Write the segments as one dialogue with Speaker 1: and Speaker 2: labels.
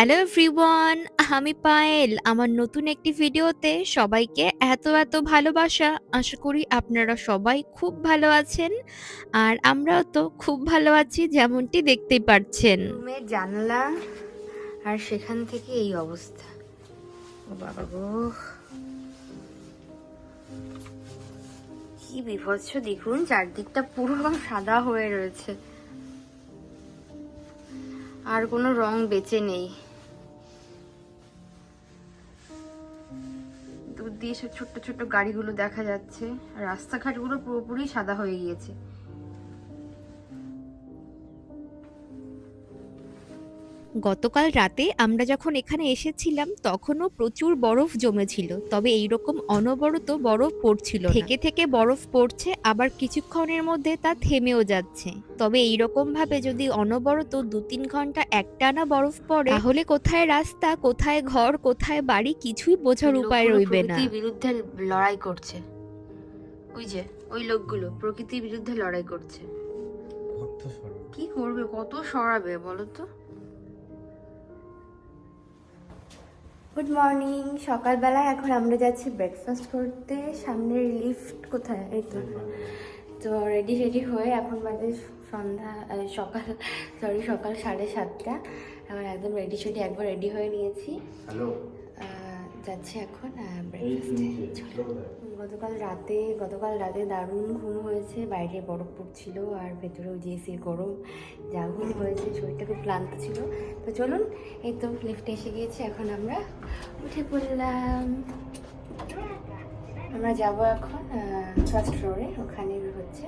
Speaker 1: Hello everyone, আমি পায়েল। আমার নতুন একটি ভিডিওতে সবাইকে এত এত ভালোবাসা। আশা করি আপনারা সবাই খুব ভালো আছেন। আর আমরাও তো খুব ভালো আছি যেমনটি দেখতেই পাচ্ছেন
Speaker 2: জানলা আর সেখান থেকে এই অবস্থা। ও বাবা গো। কি বিভৎস দেখুন, চারদিকটা পুরো সাদা হয়ে রয়েছে। আর কোনো রং বেঁচে নেই। দিয়ে সব ছোট্ট ছোট্ট গাড়িগুলো দেখা যাচ্ছে। রাস্তাঘাটগুলো পুরোপুরি সাদা হয়ে গিয়েছে।
Speaker 1: গতকাল রাতে আমরা যখন এখানে এসেছিলাম তখনও প্রচুর বরফ জমেছিল। তবে এইরকম অনবরত বরফ পড়ছিল থেকে থেকে বরফ পড়ছে আবার কিছুক্ষণের মধ্যে তা থেমেও যাচ্ছে। তবে এইরকম ভাবে যদি অনবরত দু তিন ঘণ্টা একটানা বরফ পড়ে তাহলে কোথায় রাস্তা কোথায় ঘর কোথায় বাড়ি কিছুই বোঝার উপায় রইবে না।
Speaker 2: বিরুদ্ধে লড়াই করছে। ওই যে ওই লোকগুলো প্রকৃতির বিরুদ্ধে লড়াই করছে।
Speaker 3: কত
Speaker 2: কি করবে? কত সরাবে বলো তো? গুড মর্নিং সকালবেলা এখন আমরা যাচ্ছি ব্রেকফাস্ট করতে। সামনের লিফট কোথায়? এই তো। তো রেডি রেডি হয়ে এখন বাজে সন্ধ্যা সকাল সরি সকাল সাড়ে সাতটা। এখন একদম রেডি শেডি একবার রেডি হয়ে নিয়েছি।
Speaker 3: হ্যালো
Speaker 2: যাচ্ছি এখন ব্রেকফাস্টে গতকাল রাতে গতকাল রাতে দারুণ ঘুম হয়েছে বাইরে বরফ পড়ছিল আর ভেতরেও যে গরম যা ঘুম হয়েছে শরীরটা খুব ক্লান্ত ছিল। তো চলুন এই তো লিফটে এসে গিয়েছে এখন আমরা উঠে পড়লাম। আমরা যাব এখন ফার্স্ট ফ্লোরে ওখানে হচ্ছে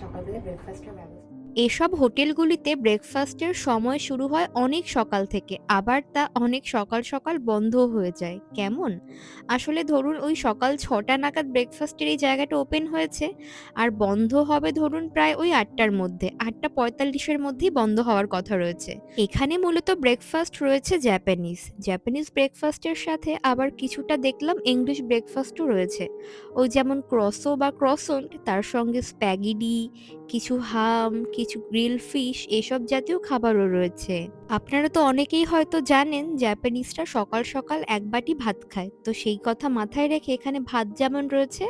Speaker 2: সকালবেলা ব্রেকফাস্টের ব্যবস্থা।
Speaker 1: এসব হোটেলগুলিতে ব্রেকফাস্টের সময় শুরু হয় অনেক সকাল থেকে, আবার তা অনেক সকাল সকাল বন্ধ হয়ে যায়। কেমন? আসলে ধরুন ওই সকাল ছটা নাগাদ ব্রেকফাস্টের এই জায়গাটা ওপেন হয়েছে, আর বন্ধ হবে ধরুন প্রায় ওই আটটার মধ্যে, আটটা পঁয়তাল্লিশের মধ্যেই বন্ধ হওয়ার কথা রয়েছে। এখানে মূলত ব্রেকফাস্ট রয়েছে জ্যাপানিজ জ্যাপানিজ ব্রেকফাস্টের সাথে আবার কিছুটা দেখলাম ইংলিশ ব্রেকফাস্টও রয়েছে। ওই যেমন ক্রসো বা ক্রসন্ট, তার সঙ্গে স্প্যাগিডি কিছু হাম, কিছু গ্রিল ফিশ এসব জাতীয় খাবারও রয়েছে। আপনারা তো অনেকেই হয়তো জানেন জাপানিজরা সকাল সকাল এক বাটি ভাত খায়। তো সেই কথা মাথায় রেখে এখানে ভাত যেমন রয়েছে,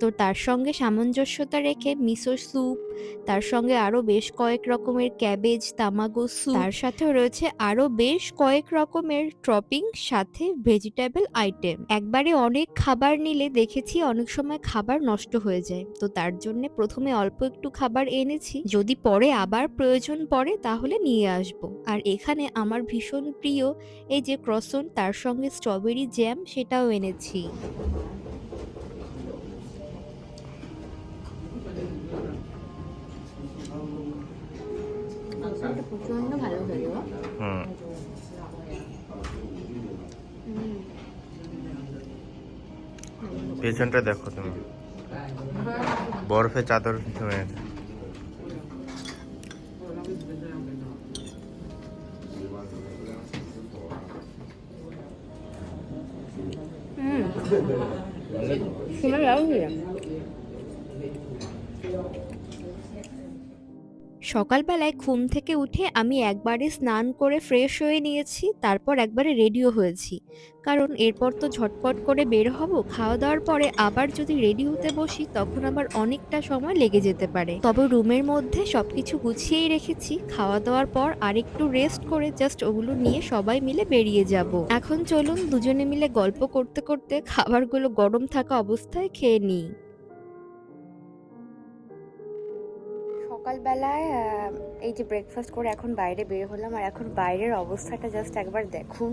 Speaker 1: তো তার সঙ্গে সামঞ্জস্যতা রেখে মিসো স্যুপ তার সঙ্গে আরও বেশ কয়েক রকমের ক্যাবেজ তামাগো স্যুপ তার সাথেও রয়েছে আরও বেশ কয়েক রকমের টপিং সাথে ভেজিটেবল আইটেম একবারে অনেক খাবার নিলে দেখেছি অনেক সময় খাবার নষ্ট হয়ে যায়। তো তার জন্য প্রথমে অল্প একটু খাবার এনেছি। যদি পরে আবার প্রয়োজন পড়ে তাহলে নিয়ে আসব। আর এখানে আমার ভীষণ প্রিয় এই যে ক্রসন তার সঙ্গে স্ট্রবেরি জ্যাম সেটাও এনেছি।
Speaker 2: প্রচণ্ড ভালো হলো।
Speaker 3: পেছনটা দেখো তুমি। বরফে চাদর জমে আছে
Speaker 2: Sono
Speaker 1: সকালবেলায় ঘুম থেকে উঠে আমি একবারে স্নান করে ফ্রেশ হয়ে নিয়েছি, তারপর একবারে রেডিও হয়েছি। কারণ এরপর তো ঝটপট করে বের হব, খাওয়া দাওয়ার পরে আবার যদি রেডি হতে বসি, তখন আবার অনেকটা সময় লেগে যেতে পারে। তবে রুমের মধ্যে সব কিছু গুছিয়েই রেখেছি, খাওয়া দাওয়ার পর আরেকটু রেস্ট করে জাস্ট ওগুলো নিয়ে সবাই মিলে বেরিয়ে যাব। এখন চলুন দুজনে মিলে গল্প করতে করতে খাবারগুলো গরম থাকা অবস্থায় খেয়ে নিই।
Speaker 2: সকালবেলায় এই যে ব্রেকফাস্ট করে এখন বাইরে বের হলাম আর এখন বাইরের অবস্থাটা জাস্ট একবার দেখুন।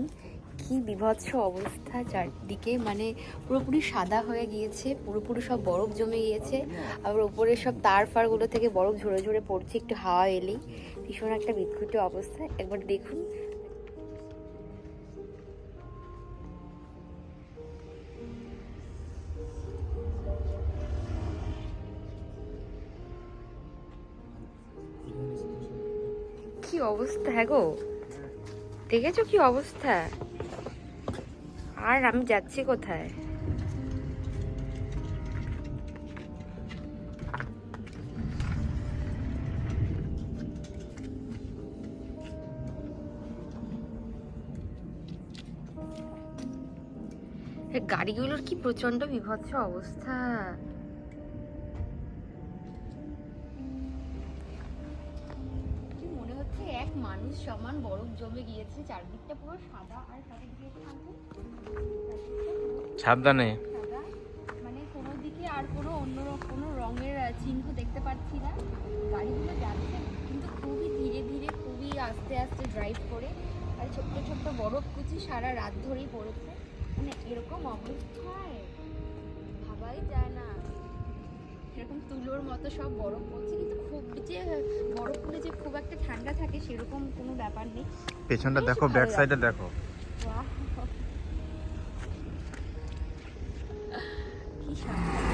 Speaker 2: কি বিভৎস অবস্থা চারদিকে মানে পুরোপুরি সাদা হয়ে গিয়েছে, পুরোপুরি সব বরফ জমে গিয়েছে, আবার উপরে সব তার ফারগুলো থেকে বরফ ঝরে ঝরে পড়ছে, একটু হাওয়া এলেই। ভীষণ একটা বিদ্যুৎ অবস্থা। একবার দেখুন অবস্থা হ্যাঁ গো। দেখেছ কি অবস্থা? আর আমি যাচ্ছি কোথায়? গাড়িগুলোর কি প্রচণ্ড বিভৎস অবস্থা। এক সমান বরফ জমে গিয়েছে চারদিকটা পুরো সাদা আর চারিদিকে থাকবে
Speaker 3: সাবধানে।
Speaker 2: মানে কোনো দিকে আর কোনো অন্য কোনো রঙের চিহ্ন দেখতে পাচ্ছি না। গাড়িগুলো যাচ্ছে কিন্তু খুবই ধীরে ধীরে খুবই আস্তে আস্তে ড্রাইভ করে। আর ছোট্ট ছোট্ট বরফ কুচি সারা রাত ধরেই পড়েছে। মানে এরকম অবস্থায় ভাবাই যায় না। এরকম তুলোর মতো সব বরফ পড়ছে কিন্তু খুব যে বরফ পড়ে যে খুব একটা ঠান্ডা থাকে সেরকম কোনো ব্যাপার নেই।
Speaker 3: পেছনটা দেখো ব্যাক সাইডে দেখো।
Speaker 2: কি শান্তি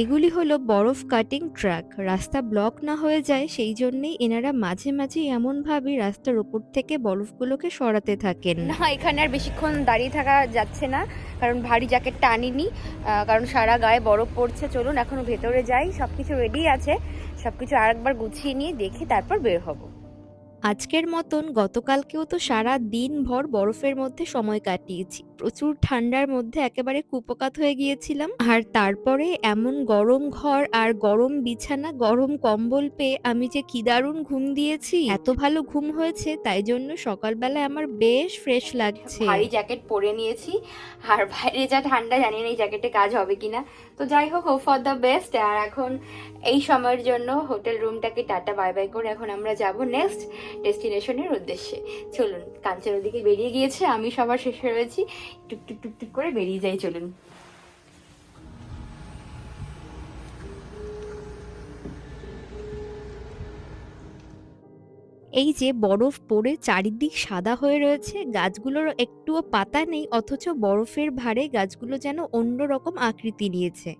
Speaker 1: এগুলি হলো বরফ কাটিং ট্রাক। রাস্তা ব্লক না হয়ে যায় সেই জন্যেই এনারা মাঝে মাঝে এমনভাবে রাস্তার ওপর থেকে বরফগুলোকে সরাতে থাকেন।
Speaker 2: না এখানে আর বেশিক্ষণ দাঁড়িয়ে থাকা যাচ্ছে না কারণ ভারী জ্যাকেটটা আনিনি আহ, কারণ সারা গায়ে বরফ পড়ছে। চলুন এখনও ভেতরে যাই সব কিছু রেডি আছে। সব কিছু আরেকবার গুছিয়ে নিয়ে দেখে তারপর বের হব।
Speaker 1: আজকের মতন গতকালকেও তো সারা দিন ভর বরফের মধ্যে সময় কাটিয়েছি। প্রচুর ঠান্ডার মধ্যে একেবারে কুপকাত হয়ে গিয়েছিলাম। আর তারপরে এমন গরম ঘর আর গরম বিছানা, গরম কম্বল পেয়ে আমি যে কি দারুণ ঘুম দিয়েছি। এত ভালো ঘুম হয়েছে, তাই জন্য সকালবেলায় আমার বেশ ফ্রেশ লাগছে।
Speaker 2: ভারী জ্যাকেট পরে নিয়েছি। আর বাইরে যা ঠান্ডা, জানি না এই জ্যাকেটে কাজ হবে কিনা। তো যাই হোক হোপ ফর দ্য বেস্ট আর এখন এই সময়ের জন্য হোটেল রুমটাকে টাটা বাই বাই করে এখন আমরা যাব নেক্সট ডেস্টিনেশনের উদ্দেশ্যে। চলুন, কাঞ্চনের দিকে বেরিয়ে গিয়েছে। আমি সবার শেষে রয়েছি। টুকটুক টুক করে বেরিয়ে যাই চলুন।
Speaker 1: এই যে বরফ পড়ে চারিদিক সাদা হয়ে রয়েছে, গাছগুলোর একটুও পাতা নেই, অথচ বরফের ভারে গাছগুলো যেন অন্যরকম আকৃতি নিয়েছে।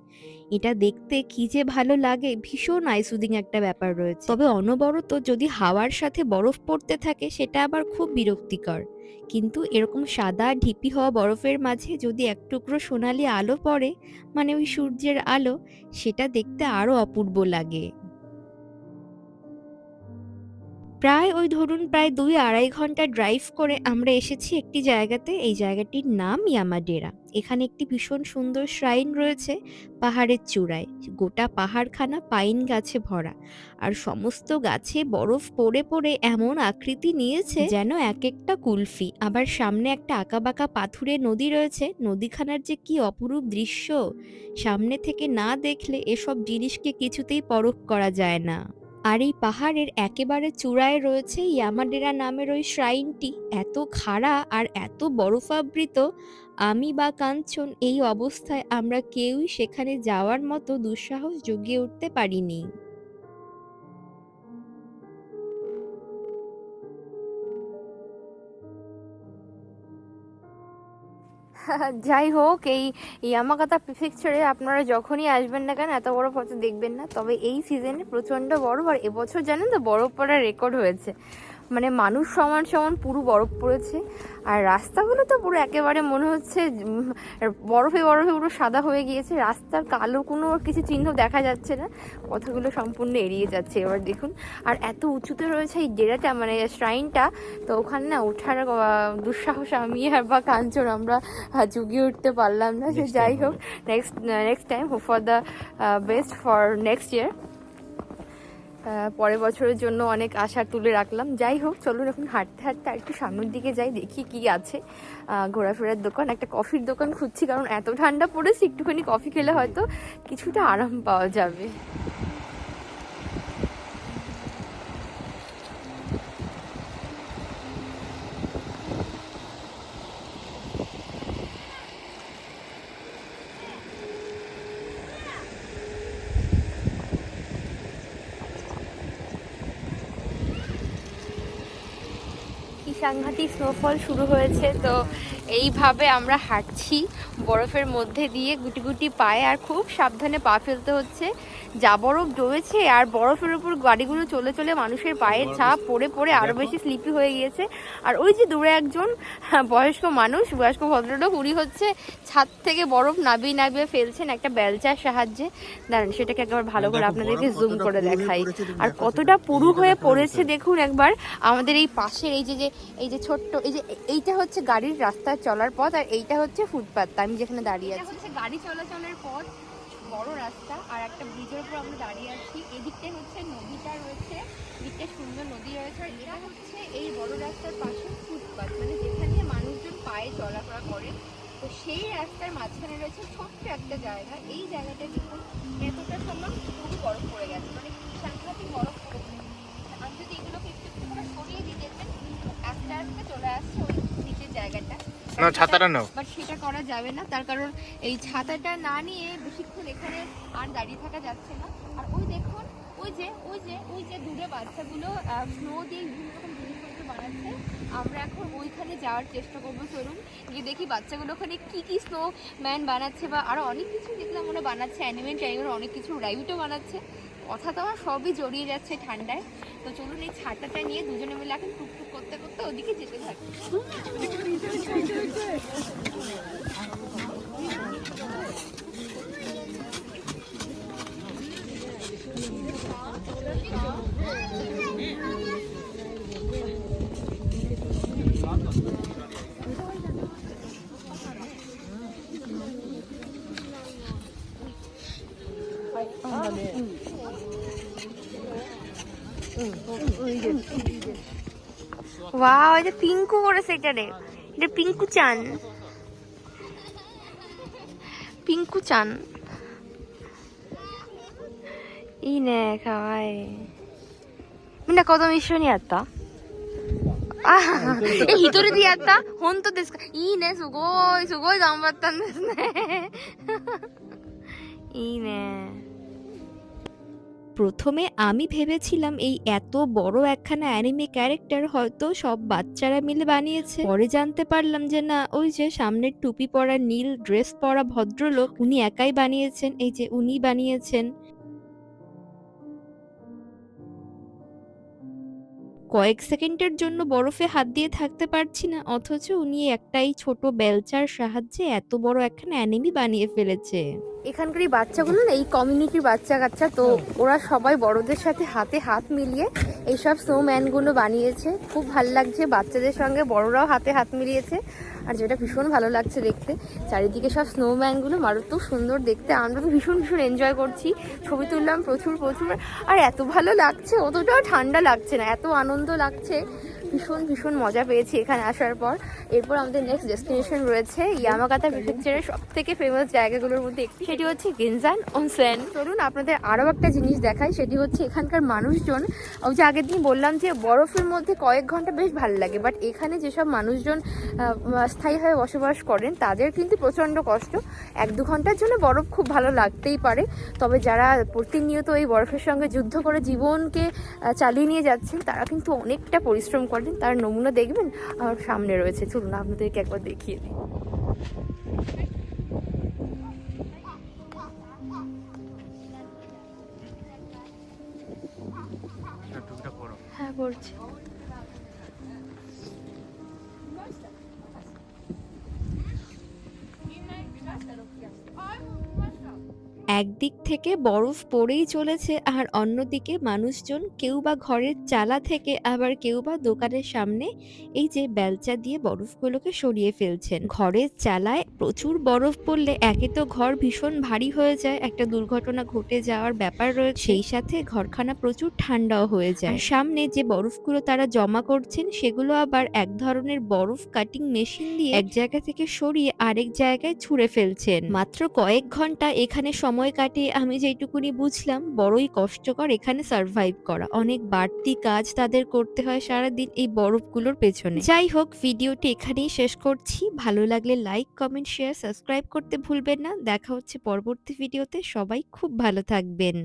Speaker 1: এটা দেখতে কি যে ভালো লাগে, ভীষণ আইসুদিং একটা ব্যাপার রয়েছে। তবে অনবরত যদি হাওয়ার সাথে বরফ পড়তে থাকে, সেটা আবার খুব বিরক্তিকর। কিন্তু এরকম সাদা ঢিপি হওয়া বরফের মাঝে যদি এক টুকরো সোনালি আলো পড়ে মানে ওই সূর্যের আলো, সেটা দেখতে আরও অপূর্ব লাগে। প্রায় ওই ধরুন প্রায় দুই আড়াই ঘণ্টা ড্রাইভ করে আমরা এসেছি একটি জায়গাতে। এই জায়গাটির নাম ইয়ামাডেরা। এখানে একটি ভীষণ সুন্দর শ্রাইন রয়েছে পাহাড়ের চূড়ায়। গোটা পাহাড়খানা পাইন গাছে ভরা। আর সমস্ত গাছে বরফ পড়ে পড়ে এমন আকৃতি নিয়েছে যেন এক একটা কুলফি। আবার সামনে একটা আঁকাবাঁকা পাথুরে নদী রয়েছে। নদীখানার যে কি অপরূপ দৃশ্য, সামনে থেকে না দেখলে এসব জিনিসকে কিছুতেই পরখ করা যায় না। আর এই পাহাড়ের একেবারে চূড়ায় রয়েছে ইয়ামাডেরা নামের ওই শ্রাইনটি এত খাড়া আর এত বরফাবৃত। আমি বা কাঞ্চন এই অবস্থায় আমরা কেউই সেখানে যাওয়ার মতো দুঃসাহস জুগিয়ে উঠতে পারিনি।
Speaker 2: যাই হোক এই ইয়ামাকাতা প্রিফেকচারে আপনারা যখনই আসবেন না কেন, এত বড় ফটো দেখবেন না। তবে এই সিজনে প্রচণ্ড বরফ আর এবছর জানেন তো, বরফ পড়ার রেকর্ড হয়েছে। মানে মানুষ সমান সমান পুরো বরফ পড়েছে। আর রাস্তাগুলো তো পুরো একেবারে মনে হচ্ছে বরফে বরফে পুরো সাদা হয়ে গিয়েছে। রাস্তার কালো কোনো কিছু চিহ্ন দেখা যাচ্ছে না। কথাগুলো সম্পূর্ণ এড়িয়ে যাচ্ছে এবার দেখুন। আর এত উঁচুতে রয়েছে এই ডেরাটা মানে শ্রাইনটা তো ওখানে না ওঠার দুঃসাহস আমি আর বা কাঞ্চন আমরা জুগিয়ে উঠতে পারলাম না। সে যাই হোক next next time hope for the best for next year পরের বছরের জন্য অনেক আশা তুলে রাখলাম। যাই হোক, চলুন এখন হাঁটতে হাঁটতে আর একটু সামনের দিকে যাই, দেখি কি আছে। ঘোরাফেরার দোকান, একটা কফির দোকান খুঁজছি, কারণ এত ঠান্ডা পড়েছে, একটুখানি কফি খেলে হয়তো কিছুটা আরাম পাওয়া যাবে। সাংঘাতিক স্নোফল শুরু হয়েছে তো এইভাবে আমরা হাঁটছি। বরফের মধ্যে দিয়ে গুটি গুটি পায়ে আর খুব সাবধানে পা ফেলতে হচ্ছে। যা বরফ জমেছে আর বরফের উপর গাড়িগুলো চলে চলে মানুষের পায়ের ছাপ পড়ে পড়ে আরও বেশি স্লিপি হয়ে গিয়েছে। আর ওই যে দূরে একজন বয়স্ক মানুষ বয়স্ক ভদ্রলোক উনি হচ্ছে ছাদ থেকে বরফ নাবিয়ে নাবিয়ে ফেলছেন একটা বেলচার সাহায্যে। দাঁড়ান সেটাকে একবার ভালো করে আপনাদেরকে জুম করে দেখাই। আর কতটা পুরু হয়ে পড়েছে দেখুন একবার। আমাদের এই পাশের এই যে যে এই যে ছোট্ট এই যে এইটা হচ্ছে গাড়ির রাস্তায় চলার পথ আর এইটা হচ্ছে ফুটপাথ আমি যেখানে দাঁড়িয়ে আছি। হচ্ছে গাড়ি চলাচলের পথ বড় রাস্তা আর একটা ব্রিজের উপর আমরা দাঁড়িয়ে আছি। এদিকটাই হচ্ছে নদীটা রয়েছে এদিকটা সুন্দর নদী রয়েছে আর এটা হচ্ছে এই বড় রাস্তার পাশে ফুটপাথ। মানে যেখানে মানুষজন পায়ে চলাফেরা করে। তো সেই রাস্তার মাঝখানে রয়েছে ছোট্ট একটা জায়গা। এই জায়গাটা দেখুন এতটা সময় খুবই বরফ পড়ে গেছে। মানে সাংঘাতিক বরফ পড়েছে আমি যদি এগুলোকে একটু সরিয়ে দিই দেখবেন আস্তে আস্তে চলে আসছে ওই নিচের জায়গাটা।
Speaker 3: না, ছাতাটা নাও।
Speaker 2: বাট সেটা করা যাবে না, তার কারণ এই ছাতাটা না নিয়ে বেশিক্ষণ এখানে আর দাঁড়িয়ে থাকা যাচ্ছে না। আর ওই দেখুন, ওই যে ওই যে ওই যে দূরে বাচ্চাগুলো স্নো দিয়ে বিভিন্ন রকম জিনিসপত্র বানাচ্ছে। আমরা এখন ওইখানে যাওয়ার চেষ্টা করব, চলুন। গিয়ে দেখি বাচ্চাগুলো ওখানে কি কি স্নো ম্যান বানাচ্ছে বা আরও অনেক কিছু দেখলাম, ওরা বানাচ্ছে অ্যানিমেল টাইমের অনেক কিছু রাইডও বানাচ্ছে। কথা তো সবই জড়িয়ে যাচ্ছে ঠান্ডায়। তো চলুন এই ছাতাটা নিয়ে দুজনে মিলে এখন টুকটুক করতে করতে ওদিকে যেতে থাকি। ওয়াও এটা পিঙ্কু করেছে এটা রে এটা পিঙ্কু চান পিঙ্কু চানいいねかわいいみんな子供一緒にやったあえ一人でやった本当ですかいいねすごいすごい頑張ったんですねいいね
Speaker 1: প্রথমে আমি ভেবেছিলাম এই এত বড় একখানা অ্যানিমে ক্যারেক্টার হয়তো সব বাচ্চারা মিলে বানিয়েছে। পরে জানতে পারলাম যে না, ওই যে সামনের টুপি পরা নীল ড্রেস পরা ভদ্রলোক উনি একাই বানিয়েছেন, এই যে উনি বানিয়েছেন। কয়েক সেকেন্ডের জন্য বরফে হাত দিয়ে থাকতে পারছি না অথচ উনি একটাই ছোট বেলচার সাহায্যে এত বড় একখানা অ্যানিমি বানিয়ে ফেলেছে।
Speaker 2: এখানকার এই বাচ্চাগুলো না এই কমিউনিটির বাচ্চা কাচ্চা তো ওরা সবাই বড়দের সাথে হাতে হাত মিলিয়ে এইসব স্নোম্যানগুলো বানিয়েছে। খুব ভালো লাগছে বাচ্চাদের সঙ্গে বড়রাও হাতে হাত মিলিয়েছে। আর যেটা ভীষণ ভালো লাগছে দেখতে, চারিদিকে সব স্নোম্যানগুলো মারাত্মক সুন্দর দেখতে, আমরা তো ভীষণ ভীষণ এনজয় করছি, ছবি তুললাম প্রচুর প্রচুর, আর এত ভালো লাগছে, অতটাও ঠান্ডা লাগছে না, এত আনন্দ লাগছে। ভীষণ ভীষণ মজা পেয়েছি এখানে আসার পর। এরপর আমাদের নেক্সট ডেস্টিনেশন রয়েছে ইয়ামাগাতা প্রিফেকচারের সব থেকে ফেমাস জায়গাগুলোর মধ্যে একটি। সেটি হচ্ছে গেনজান অনসেন চলুন আপনাদের আরও একটা জিনিস দেখাই, সেটি হচ্ছে এখানকার মানুষজন। ওই যে আগের দিন বললাম যে বরফের মধ্যে কয়েক ঘণ্টা বেশ ভালো লাগে বাট এখানে যেসব মানুষজন স্থায়ীভাবে বসবাস করেন, তাদের কিন্তু প্রচণ্ড কষ্ট। এক দু ঘণ্টার জন্য বরফ খুব ভালো লাগতেই পারে, তবে যারা প্রতিনিয়ত এই বরফের সঙ্গে যুদ্ধ করে জীবনকে চালিয়ে নিয়ে যাচ্ছেন, তারা কিন্তু অনেকটা পরিশ্রম করেন তার নমুনা দেখবেন আমার সামনে রয়েছে। চলুন আপনাদেরকে একবার দেখিয়ে দিই। হ্যাঁ পড়ছি।
Speaker 1: একদিক থেকে বরফ পড়েই চলেছে আর অন্যদিকে মানুষজন কেউ বা ঘরের চালা থেকে আবার কেউ বা দোকানের সামনে এই যে বেলচা দিয়ে বরফগুলোকে সরিয়ে ফেলছেন। ঘরের চালায় প্রচুর বরফ পড়লে একে তো ঘর ভীষণ ভারী হয়ে যায়, একটা দুর্ঘটনা ঘটে যাওয়ার ব্যাপার রয়েছে। সেই সাথে ঘরখানা প্রচুর ঠান্ডাও হয়ে যায়। সামনে যে বরফগুলো তারা জমা করছেন, সেগুলো আবার এক ধরনের বরফ কাটিং মেশিন দিয়ে এক জায়গা থেকে সরিয়ে আরেক জায়গায় ছুঁড়ে ফেলছেন। মাত্র কয়েক ঘণ্টা এখানে সময় কাটিয়ে আমি যেটুকুনি বুঝলাম, বড়ই কষ্টকর এখানে সার্ভাইভ করা। অনেক বাড়তি কাজ তাদের করতে হয় সারাদিন এই বরফগুলোর পেছনে। যাই হোক, ভিডিওটি এখানেই শেষ করছি। ভালো লাগলে লাইক কমেন্ট শেয়ার সাবস্ক্রাইব করতে ভুলবেন না। দেখা হচ্ছে পরবর্তী ভিডিওতে। সবাই খুব ভালো থাকবেন।